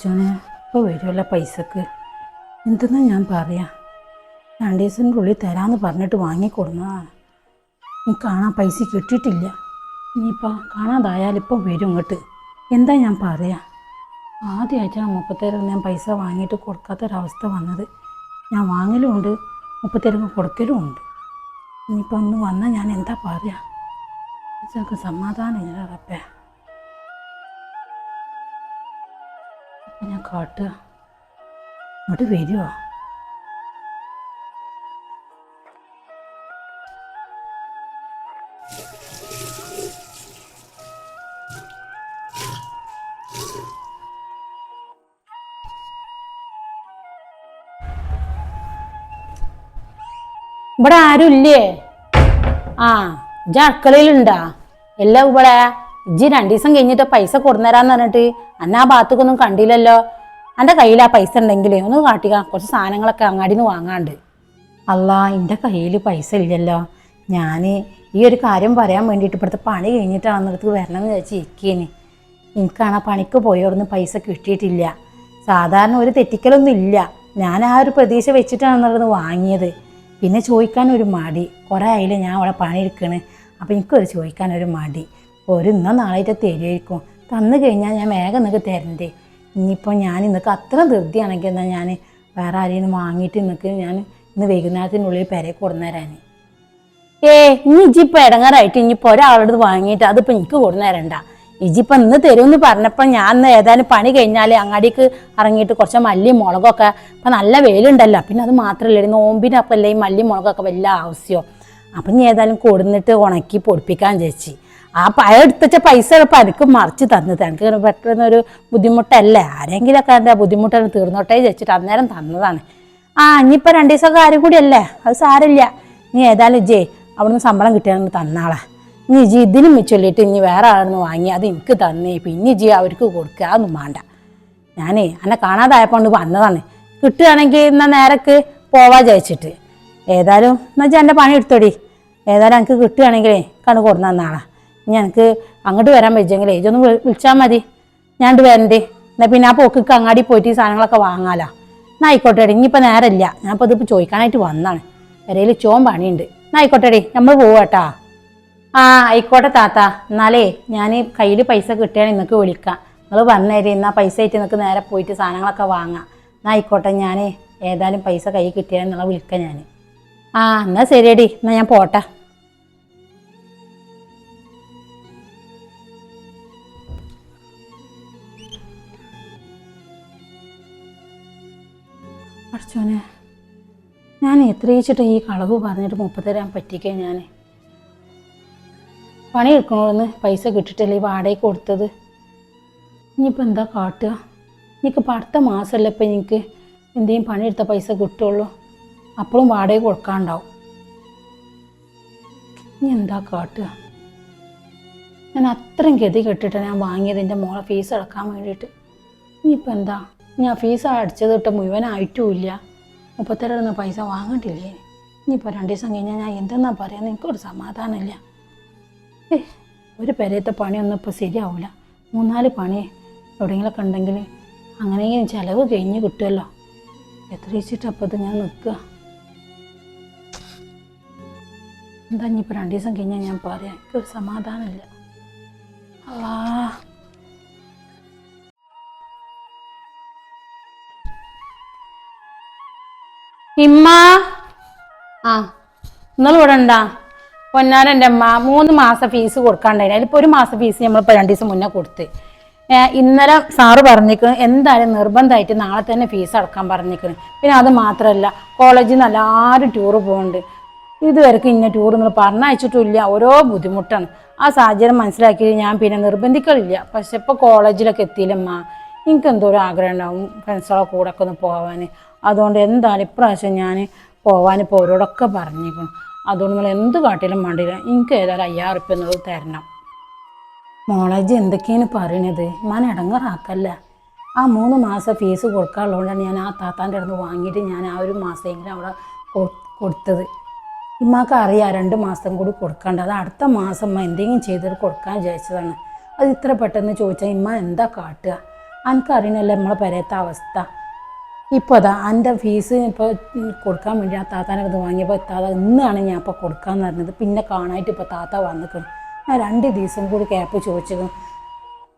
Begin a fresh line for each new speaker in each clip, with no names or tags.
പഠിച്ചോനെ ഇപ്പോൾ വരുമല്ല പൈസക്ക്. എന്തെന്നാ ഞാൻ പറയാം. രണ്ട് ദിവസത്തിന്റെ ഉള്ളിൽ തരാമെന്ന് പറഞ്ഞിട്ട് വാങ്ങിക്കൊടുന്നതാണ്. നീ കാണാൻ പൈസ കിട്ടിയിട്ടില്ല. ഇനിയിപ്പോൾ കാണാതായാലും വരും ഇങ്ങോട്ട്. എന്താ ഞാൻ പറയാം? ആദ്യമായിട്ടാണ് മുപ്പത്തേരം ഞാൻ പൈസ വാങ്ങിയിട്ട് കൊടുക്കാത്തൊരവസ്ഥ വന്നത്. ഞാൻ വാങ്ങലും ഉണ്ട് മുപ്പത്തേരം കൊടുക്കലും ഉണ്ട് ഇനിയിപ്പോൾ ഒന്ന് വന്നാൽ ഞാൻ എന്താ പറയുക സമാധാനം ഇല്ല റബ്ബേ. കാട്ടുക ഇങ്ങോട്ട് വരുമോ ഇവിടെ ആരുമില്ലേ ആ ഇജ്ജ് അടുക്കളയിലുണ്ടാ? എല്ലാം ഇവിടെ. ഇജ്ജ് രണ്ടു ദിവസം കഴിഞ്ഞിട്ട് പൈസ കൊടുന്നേരാന്ന് പറഞ്ഞിട്ട് അന്നാ ഭാഗത്തേക്കൊന്നും കണ്ടില്ലല്ലോ. എന്റെ കയ്യിൽ ആ പൈസ ഉണ്ടെങ്കിൽ ഒന്ന് കാട്ടിക്ക. കുറച്ച് സാധനങ്ങളൊക്കെ അങ്ങാടി നിന്ന് വാങ്ങാണ്ട്. അല്ല എന്റെ കയ്യിൽ പൈസ ഇല്ലല്ലോ. ഞാൻ ഈ ഒരു കാര്യം പറയാൻ വേണ്ടിയിട്ട് ഇപ്പോഴത്തെ പണി കഴിഞ്ഞിട്ടാണ് അടുത്ത് വരണമെന്ന് വെച്ച് ഇരിക്കേന്. എനിക്കാണ് ആ പണിക്ക് പോയവിടുന്ന് പൈസ കിട്ടിയിട്ടില്ല. സാധാരണ ഒരു തെറ്റിക്കലൊന്നും ഇല്ല. ഞാൻ ആ ഒരു പ്രതീക്ഷ വെച്ചിട്ടാണ് എന്നുള്ളത് വാങ്ങിയത്. പിന്നെ ചോദിക്കാൻ ഒരു മടി. കുറേ ആയില്ല ഞാൻ അവിടെ പണി പണിയെടുക്കണ് അപ്പോൾ എനിക്കൊരു ചോദിക്കാൻ ഒരു മടി. ഒരു ഇന്നോ നാളായിട്ട് തരുമായിരിക്കും തന്നു കഴിഞ്ഞാൽ ഞാൻ വേഗം നിങ്ങൾക്ക് തരണ്ടേ. ഇനിയിപ്പോൾ ഞാൻ ഇന്നൊക്കെ അത്ര ധൃതിയാണെങ്കിൽ എന്നാൽ ഞാൻ വേറെ ആരെയും വാങ്ങിയിട്ട് ഇന്നൊക്കെ ഞാൻ ഇന്ന് വൈകുന്നേരത്തിനുള്ളിൽ പെരെ കൊടുന്നേരാൻ ഏ ഇനി ഇജിപ്പോൾ ഇടങ്ങാറായിട്ട് ഇനിയിപ്പോൾ ഒരാളോട് വാങ്ങിയിട്ട് അതിപ്പോൾ എനിക്ക് കൊടുന്നേരണ്ട. ഇജിപ്പം ഇന്ന് എന്ന് പറഞ്ഞപ്പോൾ ഞാൻ ഏതായാലും പണി കഴിഞ്ഞാൽ അങ്ങാടിക്ക് ഇറങ്ങിയിട്ട് കുറച്ച് മല്ലി മുളകൊക്കെ ഇപ്പം നല്ല വെയിലുണ്ടല്ലോ. പിന്നെ അത് മാത്രമല്ല നോമ്പിനപ്പം അല്ലേ ഈ മല്ലി മുളകൊക്കെ വല്ല ആവശ്യമോ അപ്പം നീ ഏതായാലും കൊടുന്നിട്ട് ഉണക്കി പൊടിപ്പിക്കാൻ ചേച്ചി ആ പഴ എടുത്തച്ച പൈസ എനിക്ക് മറിച്ച് തന്നത് എനിക്ക് പെട്ടെന്നൊരു ബുദ്ധിമുട്ടല്ലേ? ആരെങ്കിലൊക്കെ എന്റെ ബുദ്ധിമുട്ടാണ് തീർന്നോട്ടേ ചോദിച്ചിട്ട് അന്നേരം തന്നതാണ്. ആ ഇനിയിപ്പോൾ രണ്ട് ദിവസം കാര്യം കൂടിയല്ലേ അത് സാരമില്ല. നീ ഏതായാലും ജേ അവിടുന്ന് ശമ്പളം കിട്ടിയാണ് തന്നാളാ. ഇനി ജി ഇതിനും ചൊല്ലിയിട്ട് ഇനി വേറെ ആളെന്ന് വാങ്ങി അത് എനിക്ക് തന്നേ. പിന്നെ ജി അവർക്ക് കൊടുക്കുക അതൊന്നും വേണ്ട. ഞാനേ എന്നെ കാണാതായപ്പോൾ വന്നതാണ്. കിട്ടുകയാണെങ്കിൽ എന്നാൽ നേരക്ക് പോവാ ചോദിച്ചിട്ട് ഏതായാലും എന്നാ ജി എന്റെ പണി എടുത്തോടി. ഏതായാലും എനിക്ക് കിട്ടുകയാണെങ്കിലേ കണ്ണു കൊടുന്ന എനിക്ക് അങ്ങോട്ട് വരാൻ പറ്റുമെങ്കിലേ ഇതൊന്ന് വിളിച്ചാൽ മതി. ഇങ്ങട് വരണ്ടേ. എന്നാൽ പിന്നെ ആ പോക്കിക്ക് അങ്ങാടി പോയിട്ട് ഈ സാധനങ്ങളൊക്കെ വാങ്ങാലോ. എന്നാ ആയിക്കോട്ടെ ഇനിയിപ്പോൾ നേരമില്ല ഞാൻ ഇപ്പോൾ ഇതിപ്പോൾ ചോദിക്കാനായിട്ട് വന്നാണ് വരയിൽ ചോൻ പണിയുണ്ട്. എന്നാ ആയിക്കോട്ടെടി നമ്മൾ പോവാട്ടാ ആ ആയിക്കോട്ടെ താത്ത. എന്നാലേ ഞാൻ കയ്യിൽ പൈസ കിട്ടുകയാണെങ്കിൽ നിങ്ങൾക്ക് വിളിക്കാം. നിങ്ങൾ പറഞ്ഞേരി എന്നാൽ പൈസ ആയിട്ട് നിങ്ങൾക്ക് നേരെ പോയിട്ട് സാധനങ്ങളൊക്കെ വാങ്ങാം. എന്നാൽ ആയിക്കോട്ടെ ഞാൻ ഏതായാലും പൈസ കയ്യിൽ കിട്ടിയാൽ നിങ്ങളെ വിളിക്കാം ഞാൻ ആ എന്നാൽ ശരിയടി. എന്നാൽ ഞാൻ പോട്ടെ. പഠിച്ചോനെ ഞാൻ എത്രയിച്ചിട്ട് ഈ കളവ് പറഞ്ഞിട്ട് മുപ്പത്തരാൻ പറ്റിക്കേ ഞാൻ പണി എടുക്കണമെന്ന് പൈസ കിട്ടിയിട്ടല്ലേ ഈ വാടക കൊടുത്തത്? ഇനിയിപ്പോൾ എന്താ കാട്ടുക? എനിക്കിപ്പോൾ അടുത്ത മാസമല്ല ഇപ്പം എനിക്ക് എന്തെങ്കിലും പണിയെടുത്ത പൈസ കിട്ടുള്ളൂ. അപ്പോഴും വാടക കൊടുക്കാണ്ടാവും. ഇനി എന്താ കാട്ടുക? ഞാൻ അത്രയും ഗതി കെട്ടിട്ടാണ് ഞാൻ വാങ്ങിയത് എന്റെ മോളെ ഫീസ് അടക്കാൻ വേണ്ടിയിട്ട്. ഇനിയിപ്പോൾ എന്താ? ഞാൻ ഫീസ് അടിച്ചത് ഇട്ട് മുഴുവനായിട്ടുമില്ല മുപ്പത്തേരൊന്നും പൈസ വാങ്ങണ്ടില്ലേ? ഇനിയിപ്പോൾ രണ്ട് ദിവസം കഴിഞ്ഞാൽ ഞാൻ എന്തെന്നാ പറയാൻ എനിക്കൊരു സമാധാനമില്ല. ഏ ഒരു പെരയത്തെ പണിയൊന്നും ഇപ്പോൾ ശരിയാവില്ല മൂന്നാൽ പണി എവിടെയെങ്കിലൊക്കെ ഉണ്ടെങ്കിൽ അങ്ങനെയെങ്കിലും ചിലവ് കഴിഞ്ഞ് കിട്ടുമല്ലോ. എത്ര വെച്ചിട്ടപ്പോൾ ഇത് ഞാൻ നിൽക്കുക? എന്താ ഇനിയിപ്പോൾ രണ്ട് ദിവസം കഴിഞ്ഞാൽ ഞാൻ പറയാം? എനിക്കൊരു സമാധാനമില്ല. അല്ലാ ഇമ്മ. ആ. നിങ്ങൾ ഇവിടെ ഉണ്ടാ പൊന്നാരന്റെ അമ്മ മൂന്ന് മാസം ഫീസ് കൊടുക്കാണ്ടായി അതിലിപ്പോൾ ഒരു മാസം ഫീസ് നമ്മളിപ്പോൾ രണ്ട് ദിവസം മുന്നേ കൊടുത്ത്. ഇന്നലെ സാറ് പറഞ്ഞിരിക്കുന്നു എന്തായാലും നിർബന്ധമായിട്ട് നാളെ തന്നെ ഫീസ് അടക്കാൻ പറഞ്ഞിരിക്കുന്നു പിന്നെ അത് മാത്രമല്ല കോളേജിൽ നിന്ന് എല്ലാവരും ടൂറ് പോകുന്നുണ്ട് ഇതുവരെക്ക് ഇന്ന ടൂർ നിങ്ങൾ പറഞ്ഞയച്ചിട്ടില്ല ഓരോ ബുദ്ധിമുട്ടാണ്. ആ സാഹചര്യം മനസ്സിലാക്കി ഞാൻ പിന്നെ നിർബന്ധിക്കലില്ല. പക്ഷെ ഇപ്പോൾ കോളേജിലൊക്കെ എത്തിയില്ലമ്മ. എനിക്ക് എന്തോ ഒരു ആഗ്രഹം ഉണ്ടാവും. ഫ്രണ്ട്സുകളെ കൂടെ ഒക്കെ ഒന്ന് പോകാൻ അതുകൊണ്ട് എന്താണ് ഇപ്രാവശ്യം ഞാൻ പോവാൻ ഇപ്പോൾ അവരോടൊക്കെ പറഞ്ഞിരിക്കണം അതുകൊണ്ട് നിങ്ങൾ എന്ത് കാട്ടിലും വേണ്ടിയില്ല എനിക്ക് ഏതായാലും അയ്യായിരം ഉറുപ്പ്യ എന്നുള്ളത് തരണം. മോളേജ് എന്തൊക്കെയാണ് പറയണത്? മാൻ ഇടങ്ങറാക്കല്ല. ആ മൂന്ന് മാസം ഫീസ് കൊടുക്കാനുള്ളതുകൊണ്ടാണ് ഞാൻ ആ താത്താന്റെ അടുത്ത് വാങ്ങിയിട്ട് ഞാൻ ആ ഒരു മാസമെങ്കിലും അവിടെ കൊടുത്തത്. ഇമ്മക്ക് അറിയാം രണ്ട് മാസം കൂടി കൊടുക്കണ്ട. അത് അടുത്ത മാസം എന്തെങ്കിലും ചെയ്തിട്ട് കൊടുക്കാൻ വിചാരിച്ചതാണ്. അത് ഇത്ര പെട്ടെന്ന് ചോദിച്ചാൽ ഇമ്മ എന്താ കാട്ടുക? എനിക്കറിയണല്ലേ നമ്മളെ പെരയത്തെ അവസ്ഥ. ഇപ്പോൾ അതാ എന്റെ ഫീസ് ഇപ്പോൾ കൊടുക്കാൻ വേണ്ടി ആ താത്താനെ ഇത് വാങ്ങിയപ്പോൾ താത്ത ഇന്നാണ് ഞാൻ ഇപ്പോൾ കൊടുക്കാമെന്ന് പറഞ്ഞത്. പിന്നെ കാണാനായിട്ട് ഇപ്പോൾ താത്ത വന്നിക്കണം. ഞാൻ രണ്ട് ദിവസം കൂടി ക്യാപ്പ് ചോദിച്ചത്.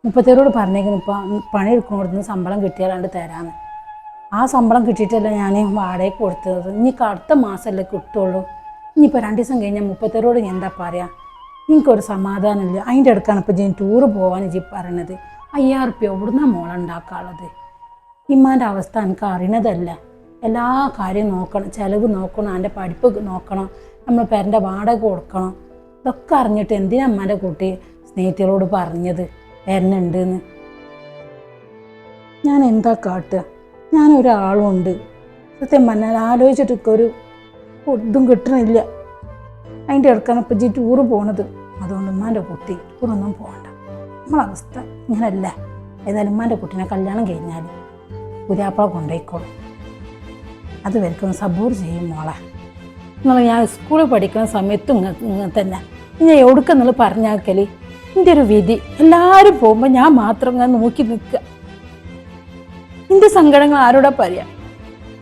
മുപ്പത്തേരോട് പറഞ്ഞേക്കുന്നു ഇപ്പോൾ പണി എടുക്കുന്നവിടുന്ന് ശമ്പളം കിട്ടിയാലാണ്ട് തരാമെന്ന് ആ ശമ്പളം കിട്ടിയിട്ടല്ല ഞാൻ വാടകയ്ക്ക് കൊടുത്തത്. ഇനി അടുത്ത മാസമല്ലേ കിട്ടുള്ളൂ. ഇനിയിപ്പോൾ രണ്ട് ദിവസം കഴിഞ്ഞാൽ മുപ്പത്തേരോട് ഞാൻ എന്താ പറയുക എനിക്കൊരു സമാധാനമില്ല. അതിന്റെ അടുക്കാണ് ഇപ്പോൾ ഞാൻ ടൂറ് പോകാൻ ജി പറയണത് അയ്യായിരം റുപ്യ എവിടുന്ന മോളുണ്ടാക്കാനുള്ളത് ഇമ്മാന്റെ അവസ്ഥ എനിക്ക് അറിയണതല്ല. എല്ലാ കാര്യവും നോക്കണം ചിലവ് നോക്കണം എന്റെ പഠിപ്പ് നോക്കണം നമ്മൾ പേരന്റെ വാടക കൊടുക്കണം. ഇതൊക്കെ അറിഞ്ഞിട്ട് എന്തിനാ അമ്മേന്റെ കുട്ടി സ്നേഹിതരോട് പറഞ്ഞത്? വരുന്നുണ്ടെന്ന് ഞാൻ എന്താ കാട്ടുക? ഞാനൊരാളുണ്ട് സത്യം പറഞ്ഞാൽ ആലോചിച്ചിട്ടൊക്കെ ഒരു ഒന്നും കിട്ടണില്ല. അതിന്റെ ഇടക്കാണ് ഇപ്പം ജി ടൂറ് പോണത്. അതുകൊണ്ട് ഉമ്മാന്റെ കുട്ടി ടൂറൊന്നും പോകണ്ട നമ്മളവസ്ഥ ഇങ്ങനല്ല. ഏതായാലും ഉമ്മാന്റെ കുട്ടീനെ കല്യാണം കഴിഞ്ഞാൽ പുരാപ്പ കൊണ്ടുപോയിക്കോളും. അത് വരയ്ക്കുന്ന സബൂർ ചെയ്യും മോളെ. എന്നുള്ള ഞാൻ സ്കൂളിൽ പഠിക്കുന്ന സമയത്തും ഇങ്ങ ഇങ്ങനെ തന്നെ. ഞാൻ എവിടുക്കെന്നുള്ള പറഞ്ഞാക്കൽ? എന്റെ ഒരു വിധി. എല്ലാവരും പോകുമ്പോൾ ഞാൻ മാത്രം ഇങ്ങനെ നോക്കി നിൽക്കുക. എന്റെ സങ്കടങ്ങൾ ആരോടാ പറയാം?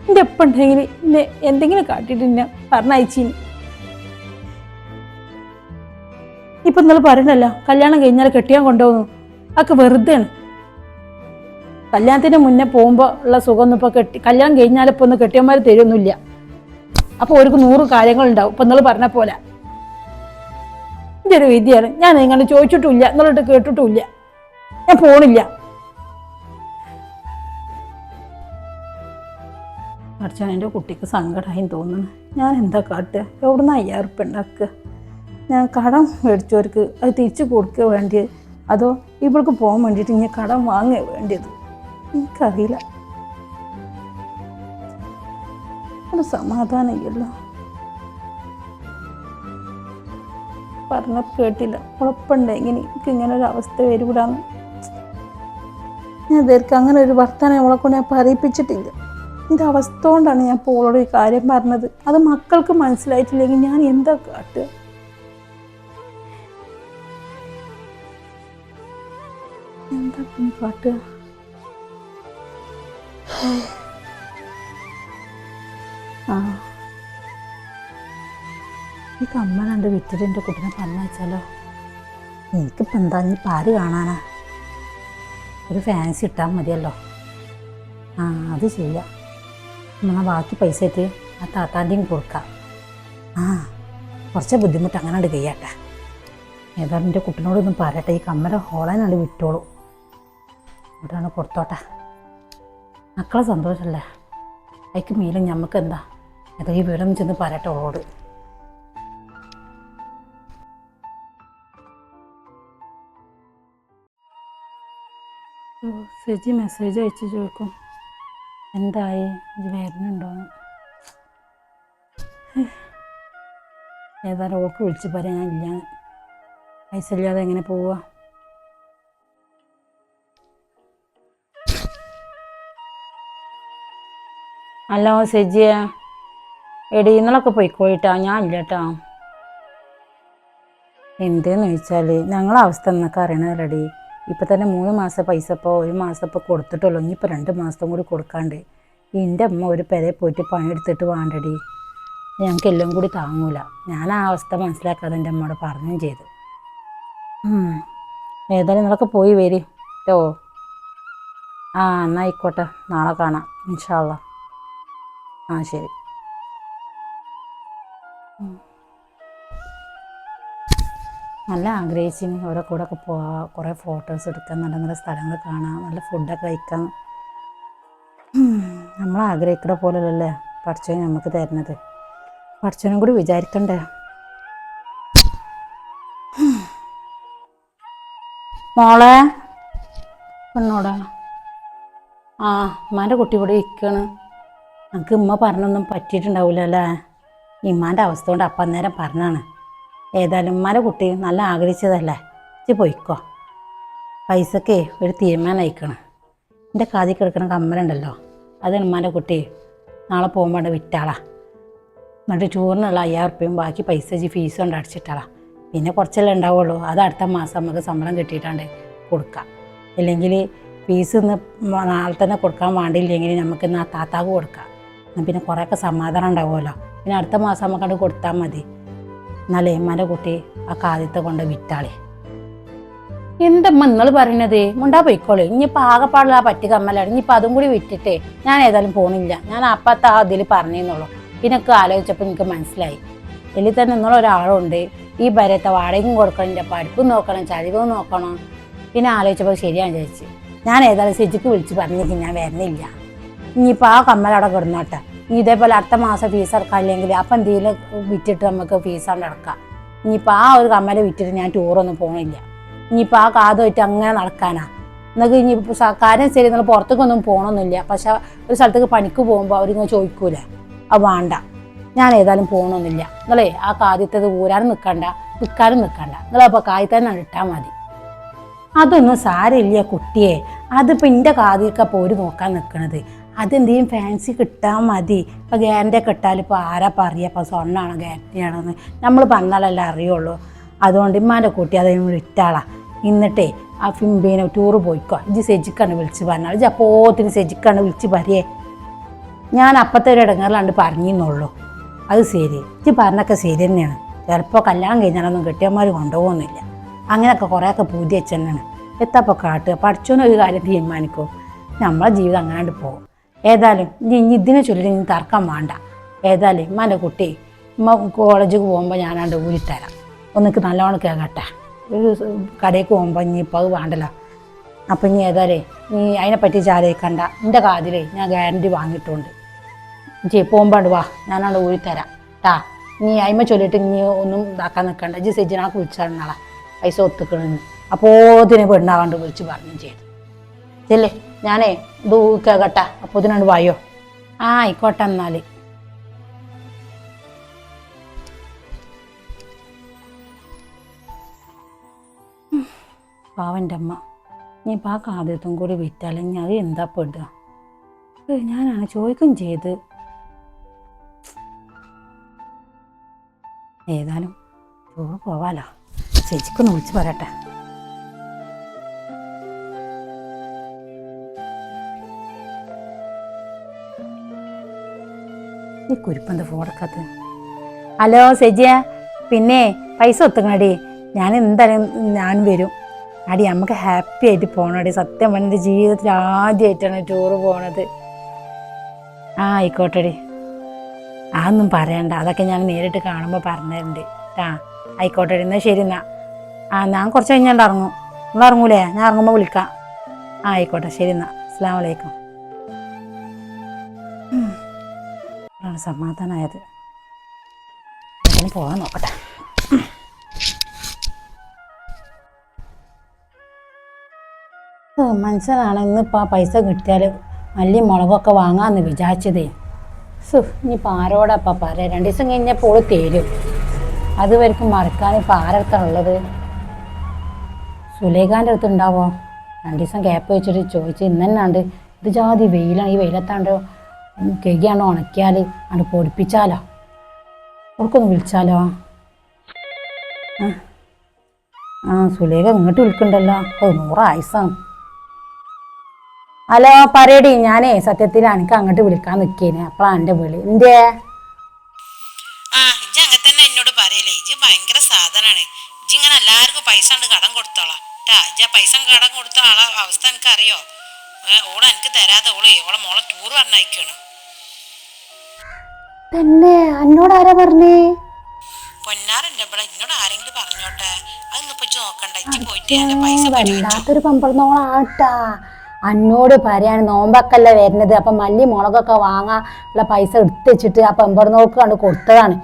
എന്റെ എപ്പം ഉണ്ടെങ്കിൽ എന്നെ എന്തെങ്കിലും കാട്ടിയിട്ട് എന്നെ പറഞ്ഞയച്ചിന് ഇപ്പം നിങ്ങൾ പറയണല്ലോ കല്യാണം കഴിഞ്ഞാൽ കെട്ടിയാൻ കൊണ്ടുപോകുന്നു. അതൊക്കെ വെറുതെയാണ്. കല്യാണത്തിന് മുന്നേ പോകുമ്പോൾ ഉള്ള സുഖമൊന്നും ഇപ്പോൾ കെട്ടി കല്യാണം കഴിഞ്ഞാൽ ഇപ്പോൾ ഒന്ന് കെട്ടിയന്മാർ തരുമൊന്നുമില്ല അപ്പോൾ അവർക്ക് നൂറ് കാര്യങ്ങളുണ്ടാവും. ഇപ്പം നിങ്ങൾ പറഞ്ഞ പോലെ. എന്റെ ഒരു വിദ്യയാണ് ഞാൻ നിങ്ങളെ ചോദിച്ചിട്ടുമില്ല. എന്നുള്ളിട്ട് കേട്ടിട്ടുമില്ല. ഞാൻ പോണില്ല. അർച്ചന എന്റെ കുട്ടിക്ക് സങ്കടമായി തോന്നുന്നു. ഞാൻ എന്താ കാട്ടുക? എവിടുന്ന് അയ്യാറുപ്പുണ്ടാക്കുക ഞാൻ കടം മേടിച്ചവർക്ക് അത് തിരിച്ചു കൊടുക്കുക വേണ്ടിയത്? അതോ ഇവൾക്ക് പോകാൻ വേണ്ടിയിട്ട് ഇനി കടം വാങ്ങുക വേണ്ടിയത്? എനിക്കറിയില്ല. ഒരു സമാധാനമില്ലല്ലോ. പറഞ്ഞ കേട്ടില്ല. ഉറപ്പുണ്ടെങ്കിൽ എനിക്ക് ഇങ്ങനെ ഒരു അവസ്ഥ വരൂടാന്ന് ഞാൻ ഇതുവരെയ്ക്ക് അങ്ങനെ ഒരു വർത്തമാനം അവളെ കൊണ്ട് ഞാൻ പറയിപ്പിച്ചിട്ടില്ല. എന്റെ അവസ്ഥ കൊണ്ടാണ് ഞാൻ പോളോട് ഈ കാര്യം പറഞ്ഞത്. അത് മക്കൾക്ക് മനസ്സിലായിട്ടില്ലെങ്കിൽ ഞാൻ എന്താ കാട്ടുക? എന്താ കാട്ടുക? ആ. ഈ കണ്ട് വിറ്റിട്ട് എന്റെ കുട്ടീനെ പറഞ്ഞയച്ചാലോ എനിക്കിപ്പോൾ എന്താ നീ പാര് കാണാനാ? ഒരു ഫാൻസി ഇട്ടാൽ മതിയല്ലോ. ആ അത് ചെയ്യാം. എന്നാൽ ബാക്കി പൈസ എത്തി ആ താത്താന്റെയും കൊടുക്കാം. ആ കുറച്ച് ബുദ്ധിമുട്ട് അങ്ങനെ ഉണ്ട് കഴിയട്ടെ ഏതായാലും എന്റെ കുട്ടനോടൊന്നും പറയട്ടെ. ഈ കമ്മല ഹോളേനാണ് വിട്ടോളൂ അവിടെയാണ് കൊടുത്തോട്ടെ. മക്കളെ സന്തോഷമല്ലേ അതിക്ക് മീലും ഞമ്മക്ക് എന്താ? ഏതാ ഈ വിവരം ചെന്ന് പറയട്ടെ ഓളോട്. ഓ, സെജി മെസ്സേജ് അയച്ചു ചോദിക്കും. എന്തായി? ഇത് വരുന്നുണ്ടോന്ന്. ഏതായാലും ഓൾക്ക് വിളിച്ച് പറയാൻ ഇല്ല പൈസ ഇല്ലാതെ എങ്ങനെ പോവുക ഹലോ സെജിയ എടി ഇന്നലൊക്കെ പോയിക്കോയിട്ടാ. ഞാൻ ഇല്ലട്ടാ എന്തേന്ന് ചോദിച്ചാൽ ഞങ്ങളെ അവസ്ഥ എന്നൊക്കെ അറിയണതല്ലടി. ഇപ്പം തന്നെ മൂന്ന് മാസം പൈസ ഇപ്പോൾ ഒരു മാസം ഇപ്പോൾ കൊടുത്തിട്ടുള്ളൂ. ഇനിയിപ്പോൾ രണ്ട് മാസം കൂടി കൊടുക്കാണ്ട്. എന്റെ അമ്മ ഒരു പെരയിൽ പോയിട്ട് പണിയെടുത്തിട്ട് വേണ്ടടി. ഞങ്ങൾക്ക് എല്ലാം കൂടി താങ്ങൂല. ഞാൻ ആ അവസ്ഥ മനസ്സിലാക്കാതെ എന്റെ അമ്മയോട് പറഞ്ഞും ചെയ്തു. ഏതായാലും നിങ്ങളൊക്കെ പോയി വരി. കേട്ടോ ആ എന്നാൽ ആയിക്കോട്ടെ. നാളെ കാണാം. ഇൻഷാല്ല ആ ശരി. നല്ല ആഗ്രഹിച്ചിന് അവരെ കൂടെ ഒക്കെ പോവാം. കുറേ ഫോട്ടോസ് എടുക്കാൻ നല്ല നല്ല സ്ഥലങ്ങൾ കാണാം നല്ല ഫുഡൊക്കെ കഴിക്കാം. നമ്മൾ ആഗ്രഹിക്കുന്ന പോലെയല്ലേ പഠിച്ചവൻ നമുക്ക് തരുന്നത്. പഠിച്ചവനും കൂടി വിചാരിക്കണ്ടേ? മോളെ? പെണ്ണോടാ ആ അമ്മാന്റെ കുട്ടി ഇവിടെ ഇരിക്കാണ്. നമുക്ക് ഉമ്മ പറഞ്ഞൊന്നും പറ്റിയിട്ടുണ്ടാവില്ല ഇമ്മാന്റെ അവസ്ഥ കൊണ്ട് അപ്പം അന്നേരം പറഞ്ഞാണ്. ഏതായാലും ഉമ്മാന്റെ കുട്ടി നല്ല ആഗ്രഹിച്ചതല്ലേ? ഇച്ചി പോയിക്കോ. പൈസക്ക് ഒരു തീരുമാനം അയക്കണം എന്റെ കാതിൽ കിടക്കണ കമ്മലുണ്ടല്ലോ. അത് ഉമ്മാന്റെ കുട്ടി നാളെ പോകുമ്പോൾ വിറ്റാളാ. എന്നിട്ട് ടൂറിനുള്ള അയ്യായിരം റുപ്യയും ബാക്കി പൈസ ഇജ്ജ് ഫീസ് കൊണ്ട് അടച്ചിട്ടാളാ. പിന്നെ കുറച്ചല്ലേ ഉണ്ടാവുള്ളൂ. അത് അടുത്ത മാസം നമുക്ക് ശമ്പളം കിട്ടിയിട്ടാണ്ട് കൊടുക്കാം. അല്ലെങ്കിൽ ഫീസ് ഇന്ന് നാളെ തന്നെ കൊടുക്കാൻ വേണ്ടിയില്ലെങ്കിൽ നമുക്ക് ഇന്ന് ആ താത്താക്ക് കൊടുക്കാം. എന്നാ പിന്നെ കുറേയൊക്കെ സമാധാനം ഉണ്ടാവുമല്ലോ. പിന്നെ അടുത്ത മാസം നമുക്കത് കൊടുത്താൽ മതി. എന്നാലേ എമ്മാന്റെ കുട്ടി ആ കാദ്യത്തെ കൊണ്ട് വിറ്റാളേ. എന്തമ്മ നിങ്ങൾ പറയണത്? മുണ്ടാ പോയിക്കോളൂ. ഇനിയിപ്പോൾ ആകെപ്പാടില്ല ആ പറ്റി കമ്മലാണ്. ഇനിയിപ്പോൾ അതും കൂടി വിട്ടിട്ടേ ഞാൻ ഏതായാലും പോണില്ല. ഞാൻ അപ്പത്തെ ആ ഇതിൽ പറഞ്ഞേന്നുള്ളൂ പിന്നെ ഒക്കെ ആലോചിച്ചപ്പോൾ എനിക്ക് മനസ്സിലായി. ഇതിൽ തന്നെ നിങ്ങളൊരാളുണ്ട് ഈ ഭരത്തെ വാടകയും കൊടുക്കണം എന്റെ പഠിപ്പും നോക്കണം ചരിവും നോക്കണം. പിന്നെ ആലോചിച്ചപ്പോൾ ശരിയാണ് ചേച്ചി ഞാൻ ഏതായാലും സിജിക്ക് വിളിച്ച് പറഞ്ഞിട്ട് ഞാൻ വരുന്നില്ല ഇനിയിപ്പോൾ ആ കമ്മൽ അവിടെ കിടന്നോട്ടെ. ഇനി ഇതേപോലെ അടുത്ത മാസം ഫീസ് അടക്കാനില്ലെങ്കിൽ അപ്പം എന്തെങ്കിലും വിറ്റിട്ട് നമുക്ക് ഫീസ് കൊണ്ട് അടക്കാം. ഇനിയിപ്പോൾ ആ ഒരു കമ്മൽ വിറ്റിട്ട് ഞാൻ ടൂറൊന്നും പോകണില്ല ഇനിയിപ്പോൾ ആ കാതുമായിട്ട് അങ്ങനെ നടക്കാനാ. എന്നൊക്കെ ഇനി ഇപ്പൊ സ- കാര്യം ശരി നിങ്ങൾ പുറത്തേക്കൊന്നും പോകണമെന്നില്ല പക്ഷെ ഒരു സ്ഥലത്തേക്ക് പണിക്ക് പോകുമ്പോൾ അവരിങ്ങനെ ചോദിക്കൂല. ആ വേണ്ട. ഞാൻ ഏതായാലും പോകണമെന്നില്ല നിങ്ങളേ ആ കാദ്യത്തത് ഊരാനും നിൽക്കണ്ട നിൽക്കാനും നിൽക്കണ്ട നിങ്ങളപ്പോൾ കായ് തന്നെ ഇട്ടാൽ മതി. അതൊന്നും സാരമില്ല കുട്ടിയെ. അതിപ്പോൾ എന്റെ കാതിയൊക്കെ പോര് നോക്കാൻ നിൽക്കണത് അതെന്തെങ്കിലും ഫാൻസി കിട്ടാൻ മതി. ഇപ്പം ഗ്യാരന്റെ കിട്ടാൽ ഇപ്പോൾ ആരാ പറയുക? ഇപ്പോൾ സ്വർണമാണോ ഗ്യാരന്റിയാണോന്ന് നമ്മൾ പറഞ്ഞാലല്ലേ അറിയുള്ളൂ. അതുകൊണ്ട് ഇമ്മാന്റെ കുട്ടി അത് ഇട്ടാളാ എന്നിട്ടേ ആ ഫിംബീനെ ടൂറ് പോയിക്കോ. ഇജ് സെജിക്കാണ് വിളിച്ച് പറഞ്ഞാൽ ഇജ് അപ്പോത്തിന് സെജിക്കാണ് വിളിച്ച് പറയേ. ഞാൻ അപ്പത്തെ ഒരു ഇടങ്ങളിലാണ്ട് പറഞ്ഞിരുന്നുള്ളൂ. അത് ശരി. ഇജ് പറഞ്ഞൊക്കെ ശരി തന്നെയാണ്. ചിലപ്പോൾ കല്യാണം കഴിഞ്ഞാലൊന്നും കെട്ടിയന്മാർ കൊണ്ടുപോകുന്നില്ല. അങ്ങനെയൊക്കെ കുറേയൊക്കെ പൂതി വെച്ചെന്നാണ് എത്തപ്പോൾ കാട്ടുക? പഠിച്ചോന്നൊരു കാര്യം തീരുമാനിക്കും. നമ്മളെ ജീവിതം അങ്ങനെയാണ്ട് പോകും. ഏതായാലും ഇനി ഇനി ഇതിനെ ചൊല്ലി ഇനി തർക്കം വേണ്ട. ഏതായാലും ഉമ്മാന്റെ കുട്ടി ഉമ്മ കോളേജിൽ പോകുമ്പോൾ ഞാനാണ്ട് ഊരിത്തരാം. ഒന്നിക്ക് നല്ലോണം കേൾക്കട്ടെ. ഒരു കടയ്ക്ക് പോകുമ്പോൾ ഇനി ഇപ്പോൾ അത് വേണ്ടല്ലോ. അപ്പം ഇനി ഏതായാലും നീ അതിനെപ്പറ്റി ചാലയിക്കണ്ട എന്റെ കാതിലേ ഞാൻ ഗ്യാരണ്ടി വാങ്ങിയിട്ടുണ്ട്. ജി പോകുമ്പോണ്ട് വാ. ഞാനാണ്ട് ഊരിത്തരാം. ട്ടാ. നീ അയിമ ചൊല്ലിട്ട് നീ ഒന്നും ഇതാക്കാൻ നിൽക്കണ്ട ജി സെജിനാക്ക് വിളിച്ചാൽ നാളെ. പൈസ ഒത്തുക്കണെന്ന് അപ്പോൾ ഇതിനെ പെണ്ണാകാണ്ട് വിളിച്ച് പറഞ്ഞു ചെയ്തു. ചെല്ലേ ഞാനേ ഇത് കേക്കട്ടെ അപ്പോൾ ഇതിനാണ്ട് വായോ? ആ ആയിക്കോട്ടെ എന്നാൽ പാവന്റെ അമ്മ. നീ ഇപ്പം ആ കാതത്തും കൂടി ഞാൻ അത് എന്താ പെടുക? ഞാനാണ് ചോദിക്കും ചെയ്ത്. ഏതായാലും പോവാലോ. ചേച്ചിക്കൊന്ന് വിളിച്ച് പറയട്ടെ. ഈ കുരുപ്പന്ത ഫോടക്കത്ത് ഹലോ സെജിയ. പിന്നെ പൈസ ഒത്തുങ്ങടി ഞാൻ എന്തായാലും ഞാൻ വരും. അടി നമുക്ക് ഹാപ്പി ആയിട്ട് പോകണടി സത്യം പറഞ്ഞ ജീവിതത്തിൽ ആദ്യമായിട്ടാണ് ടൂറ് പോണത്. ആ ആയിക്കോട്ടെടി. അതൊന്നും പറയണ്ട. അതൊക്കെ ഞാൻ നേരിട്ട് കാണുമ്പോൾ പറഞ്ഞിട്ടുണ്ട് ആ ആയിക്കോട്ടെ എന്നാൽ ശരി എന്നാ. ആ ഞാൻ കുറച്ച് കഴിഞ്ഞാണ്ട് ഇറങ്ങും. നിങ്ങൾ ഇറങ്ങൂലേ? ഞാൻ ഇറങ്ങുമ്പോൾ വിളിക്കാം. ആ ആയിക്കോട്ടെ. ശരി എന്നാ. അസ്സാം വലൈക്കും സമാധാനമായത് പോകാൻ നോക്കട്ടെ. മനസ്സിലാണ് ഇന്നിപ്പോൾ ആ പൈസ കിട്ടിയാൽ മല്ലി മുളകൊക്കെ വാങ്ങാമെന്ന് വിചാരിച്ചതേ. സു ഇനിയിപ്പോൾ ആരോടപ്പം പറയാം? രണ്ട് ദിവസം കഴിഞ്ഞപ്പോൾ ഓൾ തരും. അതുവരെക്കും മറക്കാൻ ഇപ്പം ആരടുത്താണുള്ളത്? സുലേഖാന്റെ അടുത്ത് ഉണ്ടാവോ രണ്ട് ദിവസം ഗ്യാപ്പ് വെച്ചിട്ട് ചോദിച്ച് ഇന്ന് തന്നെയാണ്ട് ഇത് ജാതി വെയിലാണ്. ഈ വെയിലത്താണ്ട് കെകിയാണ്ട് ഉണക്കിയാൽ അവിടെ പൊടിപ്പിച്ചാലോ. ഓർക്കൊന്ന് വിളിച്ചാലോ? ആ. സുലേഖ ഇങ്ങോട്ട് വിളിക്കണ്ടല്ലോ. അത് നൂറ് ആയുസാണ്. ഹലോ പറയടി ഞാനേ സത്യത്തിൽ എനിക്ക് അങ്ങോട്ട് വിളിക്കാൻ നിൽക്കേനെ അപ്പളാ എന്റെ വിളി.
ഇജ്ജ് ഇങ്ങനെ എല്ലാവർക്കും പൈസ ഉണ്ട് കടം കൊടുത്തോളാം. പൈസ കടം കൊടുത്ത ആളെ അവസ്ഥ എനിക്ക് അറിയോ ഓളെ എനിക്ക് തരാതെ ഓളെ ഓളെ മോളെ ടൂർ പറഞ്ഞയക്കാണ്.
തന്നെ അന്നോട് ആരാ പറഞ്ഞേ?
പൊന്നാറുണ്ട് ഇവിടെ? എന്നോട് ആരെങ്കിലും പറഞ്ഞോട്ടെ? അതൊന്നും ഇപ്പൊ ഇജ്ജ് നോക്കണ്ട. ഇച്ചി പോയിട്ട് എന്റെ പൈസ
വല്ലാത്തൊരു പമ്പറന്നോളാട്ടാ അന്നോട് പറയാണ് നോമ്പക്കല്ല വരുന്നത്. അപ്പം മല്ലി മുളകൊക്കെ വാങ്ങാൻ ഉള്ള പൈസ എടുത്തുവെച്ചിട്ട് ആ പെമ്പറന്നോൾക്ക് കണ്ട് കൊടുത്തതാണ്.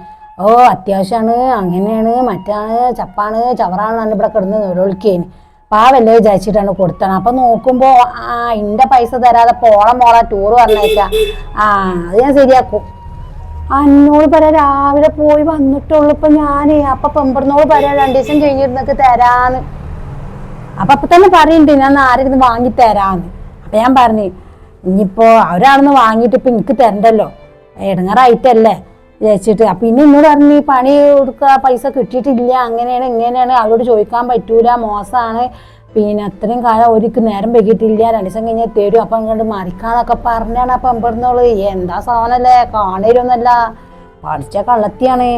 ഓ അത്യാവശ്യമാണ് അങ്ങനെയാണ് മറ്റാണ് ചപ്പാണ് ചവറാണ് ഇവിടെ കിടന്ന് നിലവിളിക്കേന് പാവല്ലേ വിചാരിച്ചിട്ടാണ് കൊടുത്തത്. അപ്പം നോക്കുമ്പോൾ ആ ഇന്റെ പൈസ തരാതെ പോളം മോളെ ടൂർ പറഞ്ഞേക്കാം ആ അത് ഞാൻ ശരിയാക്കും. അന്നോട് പറയാ രാവിലെ പോയി വന്നിട്ടുള്ളൂ ഇപ്പൊ ഞാനേ. അപ്പൊ പെമ്പറന്നോട് പറയാ രണ്ടു ദിവസം കഴിഞ്ഞിരുന്നൊക്കെ തരാന്ന്. അപ്പൊ അപ്പൊ തന്നെ പറയുന്നുണ്ട് ഞാൻ ആരെടുത്ത് വാങ്ങി തരാന്ന്. അപ്പൊ ഞാൻ പറഞ്ഞു ഇനിയിപ്പോ അവരാണെന്ന് വാങ്ങിയിട്ട് ഇപ്പൊ എനിക്ക് തരണ്ടല്ലോ. ഇടങ്ങാറായിട്ടല്ലേ. വിചാരിച്ചിട്ട്. അപ്പൊ ഇനി എന്നോട് പറഞ്ഞു ഈ പണി കൊടുക്കുക പൈസ കിട്ടിയിട്ടില്ല അങ്ങനെയാണ് ഇങ്ങനെയാണ്. അവരോട് ചോദിക്കാൻ പറ്റൂല മോശമാണ്. പിന്നെ അത്രയും കാലം ഒരിക്കൽ നേരം വൈകിട്ടില്ല രണ്ടു ദിവസം കഴിഞ്ഞാൽ തരും അപ്പം ഇങ്ങോട്ട് മറിക്കാന്നൊക്കെ പറഞ്ഞാണ്. അപ്പം എമ്പിടുന്നോൾ എന്താ സാധനല്ലേ? കാണരുന്നല്ല. പഠിച്ച കള്ളത്തിയാണ്.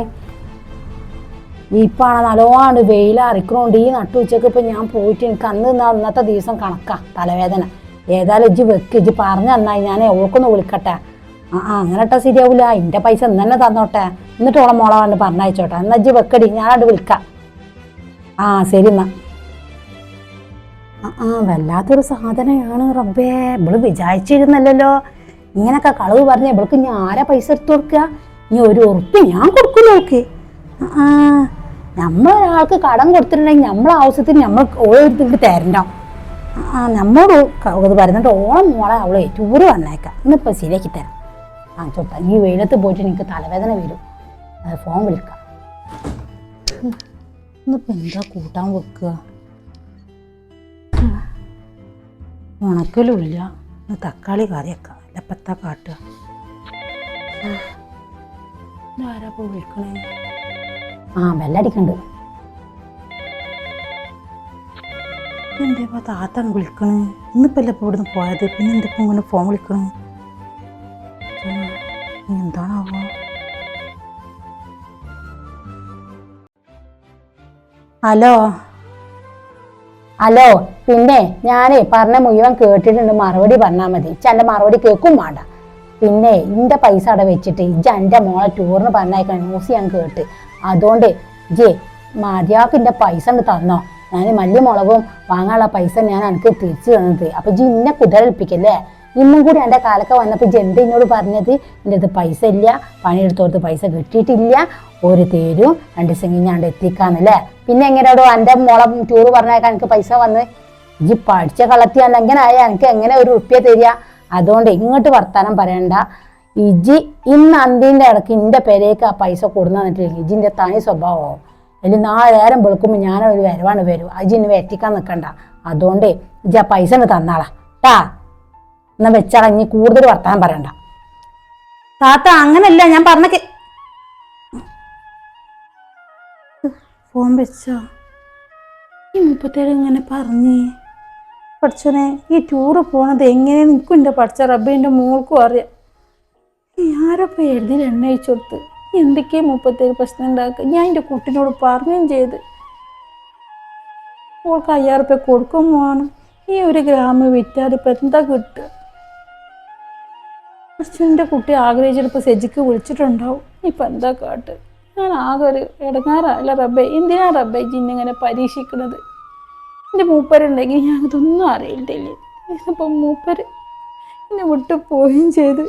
ഇപ്പാണ് നല്ലോണ്ട് വെയിൽ അറിക്കണോണ്ട് ഈ നട്ടു ഉച്ചയ്ക്ക് ഇപ്പം ഞാൻ പോയിട്ട് എനിക്ക് അന്ന് നിന്ന അന്നത്തെ ദിവസം കണക്കാ തലവേദന. ഏതായാലും ഇജ്ജ് വെക്ക് ഇജ്ജ് പറഞ്ഞു തന്നായി ഞാൻ ഓൾക്കൊന്ന് വിളിക്കട്ടെ. ആ അങ്ങനെട്ടാ ശരിയാവൂല. എന്റെ പൈസ ഇന്ന് തന്നെ തന്നോട്ടെ. എന്നിട്ട് ഓളെ മോളെ വന്ന് പറഞ്ഞയച്ചോട്ടെ. എന്നാ ഇജ്ജ് വെക്കടി ഞാനത് വിളിക്കാം. ആ ശരി എന്നാ. ആ വല്ലാത്തൊരു സാധനമാണ് റബ്ബേ. ഇവൾ വിചാരിച്ചിരുന്നല്ലോ ഇങ്ങനൊക്കെ കളവ് പറഞ്ഞ ഇവൾക്ക് ഞാൻ ആരാ പൈസ എടുത്തു കൊടുക്കുക ഇനി ഒരു ഉറുപ്പ് ഞാൻ കൊടുക്കും നോക്ക് ആ നമ്മളൊരാൾക്ക് കടം കൊടുത്തിട്ടുണ്ടെങ്കിൽ നമ്മളെ ആവശ്യത്തിന് നമ്മൾ ഓരോരുത്തർക്ക് തരണ്ട? ആ നമ്മളോട് ഇത് പറയുന്നുണ്ട് ഓണം മോളെ അവളെ ടൂറ് വന്നേക്കാം ഇന്നിപ്പോൾ ശരിയാക്കി തരാം. ആ ചോട്ടാ ഈ വെയിലത്ത് പോയിട്ട് എനിക്ക് തലവേദന വരും. അത് ഫോൺ വിളിക്കാം. ഇന്നിപ്പോൾ എന്താ കൂട്ടാൻ വെക്കുക? ഉണക്കലും ഇല്ല ഇന്ന് തക്കാളി കറിയൊക്കെ അല്ലപ്പത്താ കാട്ടുക. ആരാ വിളിക്കണേ? ആ ബെല്ലടിക്കണ്ട്. എന്താ താത്ത വിളിക്കണേ? ഇന്നിപ്പല്ലേ ഇപ്പൊ ഇവിടുന്ന് പോയത്? പിന്നെ എന്തിപ്പോ ഇങ്ങനെ ഫോൺ വിളിക്കണേ? ഹലോ? ഹലോ പിന്നെ ഞാനേ പറഞ്ഞ മുഴുവൻ കേട്ടിട്ടുണ്ട് മറുപടി പറഞ്ഞാൽ മതി. ഇച്ച എന്റെ മറുപടി കേൾക്കും വേണ്ട. പിന്നെ ഇന്റെ പൈസ അവിടെ വെച്ചിട്ട് ഇജ്ജ എന്റെ മോളെ ടൂറിന് പറഞ്ഞയക്കണം ന്യൂസ് ഞാൻ കേട്ട്. അതുകൊണ്ട് ജേ മര്യാദയ്ക്ക് എന്റെ പൈസ ഉണ്ട് തന്നോ. ഞാൻ മല്ലി മുളകും വാങ്ങാനുള്ള പൈസ ഞാൻ എനിക്ക് തിരിച്ചു തന്നത്. അപ്പൊ ജി ഇന്നെ കുതിരൽപ്പിക്കല്ലേ? ഇന്നും കൂടി എന്റെ കാലൊക്കെ വന്നപ്പോൾ ജി എന്താ എന്നോട് പറഞ്ഞത്? എന്റെ അടുത്ത് പൈസ ഇല്ല പണിയെടുത്തോടത്ത് പൈസ കിട്ടിയിട്ടില്ല. ഒരു തേരും രണ്ട് ദിവസം കഴിഞ്ഞാണ്ട് എത്തിക്കാന്നല്ലേ പിന്നെ എങ്ങനെയാടോ എന്റെ മോളെ ടൂർ പറഞ്ഞേക്കാൻ എനിക്ക് പൈസ വന്ന്. ഇജ്ജ് പഠിച്ച കളത്തിയാണ് എങ്ങനെ ആയാൽ എനിക്ക് എങ്ങനെ ഒരു ഉറുപ്പ്യ തരിക? അതുകൊണ്ട് ഇങ്ങോട്ട് വർത്താനം പറയണ്ട. ഇജി ഇന്ന് അന്തിന്റെ ഇടയ്ക്ക് എന്റെ പേരേക്ക് ആ പൈസ കൊടുന്നിട്ടില്ലെങ്കിൽ ഇജിന്റെ തനി സ്വഭാവമോ അല്ലെങ്കിൽ നാളെ നേരം വെളുക്കുമ്പോൾ ഞാനൊരു വരവാണ് വരും അജിന് വെറ്റിക്കാൻ നിൽക്കണ്ട അതുകൊണ്ട് ഇജി ആ പൈസ തന്നാളാ. ട്ടാ. എന്നാ വെച്ചടങ്ങി കൂടുതൽ വർത്താനം പറയണ്ട. താത്ത അങ്ങനല്ല ഞാൻ പറഞ്ഞ ഫോൺ വെച്ചോ. ഈ മുപ്പത്തേഴ് ഇങ്ങനെ പറഞ്ഞേ. പഠിച്ചോനെ ഈ ടൂറ് പോണത് എങ്ങനെ നിൽക്കും എന്റെ പഠിച്ച റബ്ബിന്റെ മോൾക്കും അറിയാം. ഞാനപ്പോ എഴുതി എണ്ണ എന്തൊക്കെയാ മുപ്പത്തേഴ് പ്രശ്നം ഉണ്ടാക്കുക? ഞാൻ എന്റെ കുട്ടിനോട് പറഞ്ഞും ചെയ്ത്. ഓൾക്ക് അയ്യായിരം റുപ്യ കൊടുക്കും വേണം ഈ ഒരു ഗ്രാമം വിറ്റാൽ എന്താ കിട്ടുക? എന്റെ കുട്ടി ആഗ്രഹിച്ചിട്ടിപ്പോൾ സെജിക്ക് വിളിച്ചിട്ടുണ്ടാവും. ഇപ്പം എന്താ കാട്ട്? ഞാൻ ആകെ ഒരു ഇടങ്ങാറല്ല റബ്ബെ. എന്തിനാ റബ്ബെ ജിന്നിങ്ങനെ പരീക്ഷിക്കുന്നത് എന്റെ മൂപ്പരുണ്ടെങ്കിൽ ഞാൻ അതൊന്നും അറിയില്ലേ ഇപ്പം മൂപ്പര് എന്നെ വിട്ടു പോവുകയും ചെയ്ത്.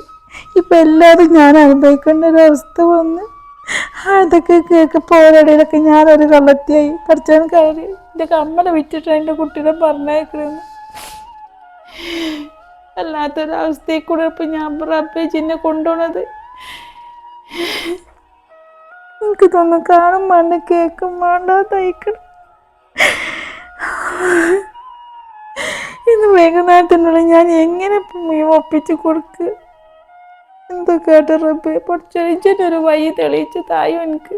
ഇപ്പം എല്ലാവരും ഞാൻ അനുഭവിക്കേണ്ട ഒരു അവസ്ഥ വന്ന്. അതൊക്കെ കേൾക്കപ്പോൾ ഓരോടയിലൊക്കെ ഞാനൊരു കള്ളത്തിയായി. പഠിച്ചാൽ കയറി. എന്റെ കമ്മല വിറ്റിട്ടാണ് എന്റെ കുട്ടീനെ പറഞ്ഞേക്കണെന്ന് അല്ലാത്തൊരവസ്ഥയിൽ കൂടെ ഇപ്പം ഞാൻ റബ്ബേ ചിന്നെ കൊണ്ടുപോണത്. എനിക്ക് തോന്നുന്നു കാണും വേണ്ട കേക്കും വേണ്ട തയ്ക്കണം ഇന്ന് വൈകുന്നേരത്തിനുള്ളിൽ ഞാൻ എങ്ങനെ ഒപ്പിച്ച് കൊടുക്കുക എന്തോ കേട്ട റബ്ബെ പഠിച്ചൊഴിച്ചിട്ട് ഒരു വഴി തെളിയിച്ച് തായോ എനിക്ക്?